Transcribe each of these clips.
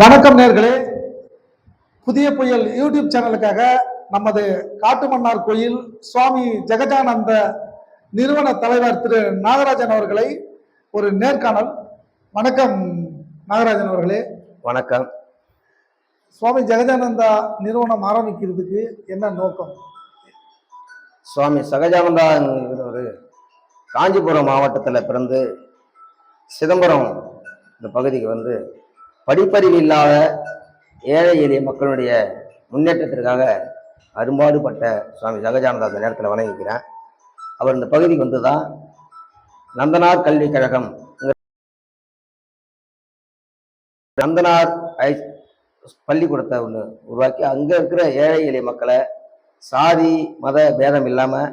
வணக்கம் நேர்களே. புதிய புயல் யூடியூப் சேனலுக்காக நமது காட்டுமன்னார் கோயில் சுவாமி ஜெகஜானந்த நிறுவன தலைவர் திரு நாகராஜன் அவர்களை ஒரு நேர்காணல். வணக்கம் நாகராஜன் அவர்களே. வணக்கம். சுவாமி ஜெகஜானந்தா நிறுவனம் ஆரம்பிக்கிறதுக்கு என்ன நோக்கம்? சுவாமி சகஜானந்தாங்கிறவர் காஞ்சிபுரம் மாவட்டத்தில் பிறந்து சிதம்பரம் இந்த பகுதிக்கு வந்து படிப்பறிவு இல்லாத ஏழை எளிய மக்களுடைய முன்னேற்றத்திற்காக அரும்பாடுபட்ட சுவாமி சகஜானந்தா அந்த நேரத்தில் வணங்கிக்கிறேன். அவர் இந்த பகுதிக்கு வந்து தான் நந்தனார் கல்விக் கழகம் நந்தனார் ஐ பள்ளிக்கூடத்தை ஒன்று உருவாக்கி அங்கே இருக்கிற ஏழை எளிய மக்களை சாதி மத பேதம் இல்லாமல்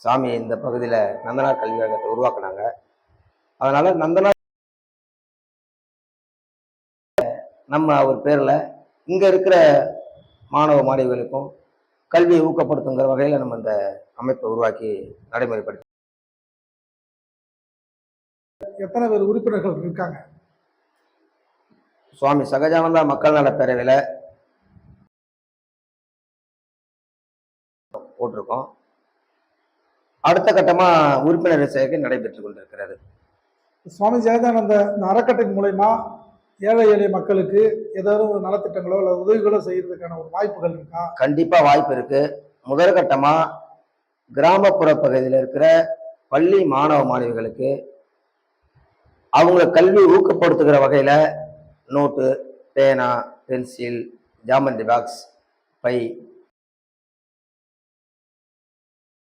சாமி இந்த பகுதியில் நந்தனார் கல்வி கழகத்தை உருவாக்குனாங்க. அதனால நந்தனார் நம்ம அவர் பேரில் இங்கே இருக்கிற மாணவ மாணவிகளுக்கும் கல்வியை ஊக்கப்படுத்துங்கிற வகையில் நம்ம இந்த அமைப்பை உருவாக்கி நடைமுறைப்படுத்தி எத்தனை பேர் உறுப்பினர்கள் இருக்காங்க? சுவாமி சகஜானந்தா மக்கள் நல பேரவையில் போட்டிருக்கோம். அடுத்த கட்டமாக உறுப்பினர் சேர்க்கை நடைபெற்று கொண்டிருக்கிறது. சுவாமி ஜெகஜானந்த இந்த அறக்கட்டின் மூலயமா ஏழை எளிய மக்களுக்கு ஏதாவது ஒரு நலத்திட்டங்களோ இல்லை உதவிகளோ செய்யறதுக்கான ஒரு வாய்ப்புகள் இருக்கா? கண்டிப்பாக வாய்ப்பு இருக்கு. முதற்கட்டமாக கிராமப்புற பகுதியில் இருக்கிற பள்ளி மாணவ மாணவிகளுக்கு அவங்கள கல்வி ஊக்கப்படுத்துகிற வகையில் நோட்டு பேனா பென்சில் ஜாமெண்ட்ரி பாக்ஸ் பை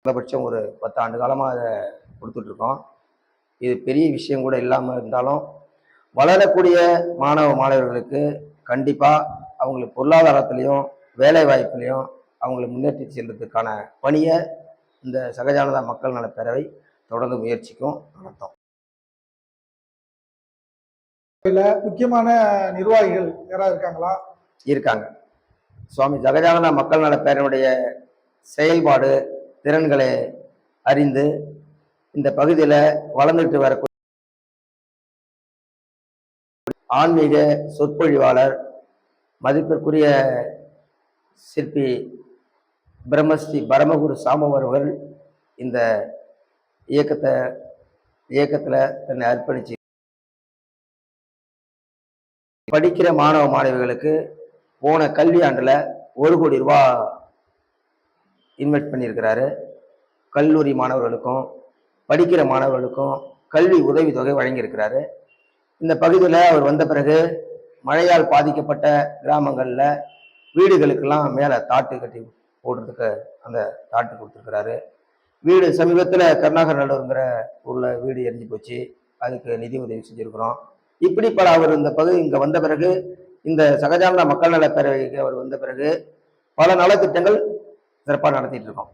குறைந்தபட்சம் ஒரு பத்து ஆண்டு காலமாக அதை கொடுத்துட்ருக்கோம் இது பெரிய விஷயம் கூட இல்லாமல் இருந்தாலும் வளரக்கூடிய மாணவ மாணவர்களுக்கு கண்டிப்பாக அவங்களுக்கு பொருளாதாரத்துலேயும் வேலை வாய்ப்புலையும் அவங்களை முன்னேற்றி செல்றதுக்கான பணியை இந்த சகஜானதா மக்கள் நலப் பேரவை தொடர்ந்து முயற்சிக்கும் நடத்தும். முக்கியமான நிர்வாகிகள் யாராவது இருக்காங்களா? இருக்காங்க. சுவாமி ஜெகஜானந்தா மக்கள் நலப் பேரவையுடைய செயல்பாடு திறன்களை அறிந்து இந்த பகுதியில் வளர்ந்துட்டு வரக்கூடிய ஆன்மீக சொற்பொழிவாளர் மதிப்பிற்குரிய சிற்பி பிரம்மஸ்ரீ பரமகுரு சாமவர் அவர்கள் இந்த இயக்கத்தை இயக்கத்தில் தன்னை அர்ப்பணிச்சு படிக்கிற மாணவ மாணவிகளுக்கு போன கல்வி ஆண்டில் ஒரு கோடி ரூபா இன்வெஸ்ட் பண்ணியிருக்கிறாரு. கல்லூரி மாணவர்களுக்கும் படிக்கிற மாணவர்களுக்கும் கல்வி உதவித்தொகை வழங்கியிருக்கிறாரு. இந்த பகுதியில் அவர் வந்த பிறகு மழையால் பாதிக்கப்பட்ட கிராமங்களில் வீடுகளுக்கெல்லாம் மேலே தாட்டு கட்டி போடுறதுக்கு அந்த தாட்டு கொடுத்துருக்கிறாரு. வீடு சமீபத்தில் கருணாகர் நல்லூருங்கிற ஊரில் வீடு எரிஞ்சு போச்சு. அதுக்கு நிதி உதவி செஞ்சுருக்கிறோம். இப்படி பல அவர் இந்த பகுதி இங்கே வந்த பிறகு இந்த சகஜானந்த மக்கள் நலப் பேரவைக்கு அவர் வந்த பிறகு பல நலத்திட்டங்கள் சிறப்பாக நடத்திட்டு இருக்கோம்.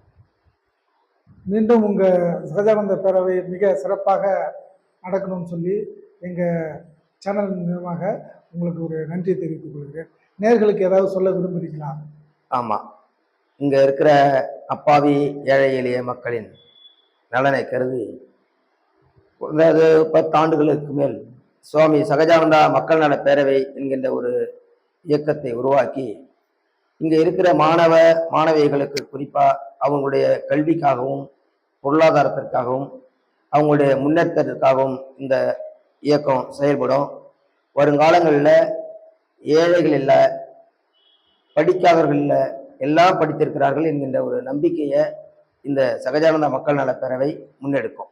மீண்டும் உங்கள் சகஜானந்த பேரவை மிக சிறப்பாக நடக்கணும்னு சொல்லி எங்கள் சேனல் மூலமாக உங்களுக்கு ஒரு நன்றி தெரிவித்துக் கொள்கிறேன். நேர்களுக்கு ஏதாவது சொல்ல விரும்புகிறீங்களா ஆமாம் இங்கே இருக்கிற அப்பாவி ஏழை எளிய மக்களின் நலனை கருதி குறைந்தது பத்தாண்டுகளுக்கு மேல் சுவாமி சகஜானந்தா மக்கள் நல பேரவை என்கின்ற ஒரு இயக்கத்தை உருவாக்கி இங்கே இருக்கிற மாணவ மாணவிகளுக்கு குறிப்பாக அவங்களுடைய கல்விக்காகவும் பொருளாதாரத்திற்காகவும் அவங்களுடைய முன்னேற்றத்திற்காகவும் இந்த இயக்கம் செயல்படும். வருங்காலங்களில் ஏழைகள் இல்லை படிக்காதவர்கள் இல்லை எல்லாம் படித்திருக்கிறார்கள் என்கின்ற ஒரு நம்பிக்கையை இந்த சகஜானந்த மக்கள் நலப் பேரவை முன்னெடுக்கும்.